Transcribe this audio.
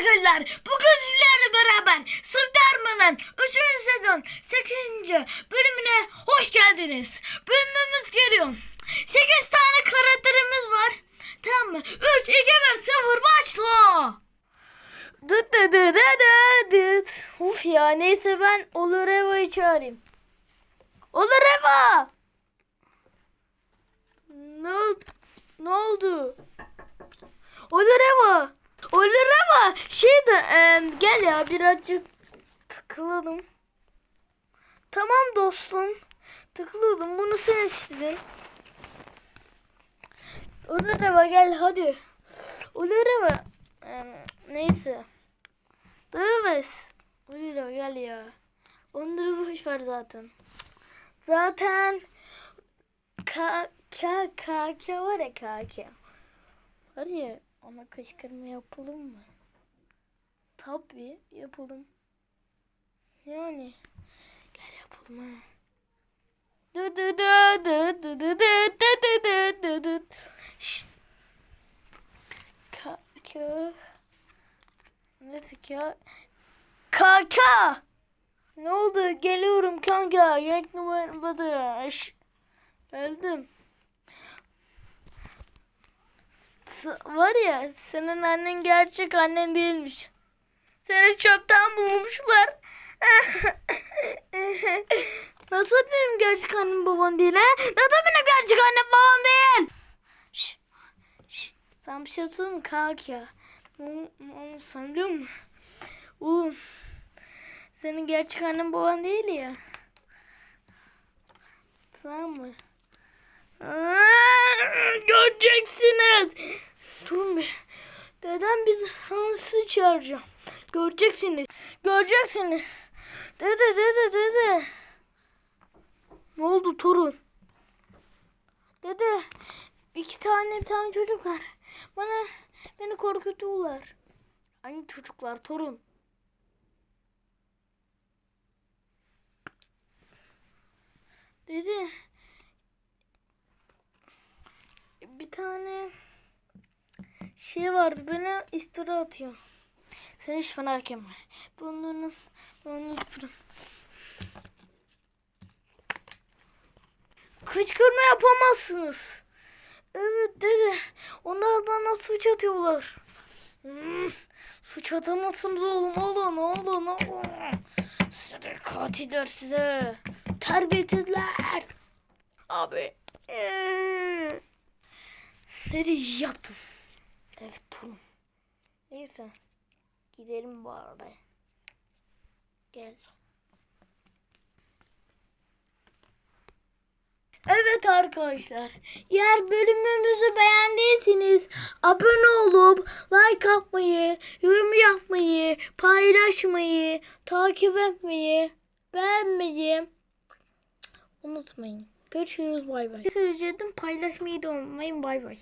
arkadaşlar. Bugün sizlerle beraber Sırdarman'ın 3. sezon 8. bölümüne hoş geldiniz. Bölümümüz geliyor. 8 tane karakterimiz var. Tamam mı? 3, 2, 1, 0 başla. Dıt dıt dıt dıt dıt. Uf ya neyse ben Olureva'yı çağırayım. Olureva! Ne, ne oldu? Olureva! Olureva! Şey de em, gel ya birazcık tıklayalım. Tamam dostum. Tıkladım bunu sen istedin. Olureva gel hadi. Olureva. Em, neyse. Dövmez. Olureva gel ya. Onları boş ver zaten. Zaten ka ka ka ka var ya ka ka. Hadi ya ona kışkırtma yapalım mı? Tabii yapalım. Yani gel yapalım ha. Dı dı dı dı dı dı dı dı dı dı dı dı. Şşt. Ka ka. Neyse ka. Kaka. Ne oldu? Geliyorum kanka. Yank numaramda. Öldüm. Var ya senin annen gerçek annen değilmiş. Seni çöpten bulmuşlar. Nasıl benim gerçek annem babam değil ha? Nasıl benim gerçek annem babam değil? Şş, şş. Sen bir şey mi? Kalk ya. Oğlum sen biliyor musun? Oğlum, senin gerçek annen baban değil ya. Tamam mı? Göreceksiniz. Durun bir. Dedem bir nasıl çağıracağım. Göreceksiniz. Göreceksiniz. Dede dede dede. Ne oldu torun? Dede iki tane bir tane çocuk var. Bana beni korkutuyorlar. Aynı çocuklar torun. Dede bir tane şey vardı bana iftira atıyor. Sen hiç merak etme. Bunların bunu Kıçkırma yapamazsınız. Evet dede. Onlar bana suç atıyorlar. Hmm, suç atamazsınız oğlum. Oğlum oğlum oğlum. Size katiller size. Terbiyesizler. Abi. Ee, Dede iyi yaptın. Evet torun. Neyse. Gidelim bari. Gel. Evet arkadaşlar. Eğer bölümümüzü beğendiyseniz abone olup like atmayı, yorum yapmayı, paylaşmayı, takip etmeyi, beğenmeyi unutmayın. Görüşürüz bay bay. Söyleyecektim paylaşmayı da unutmayın bay bay.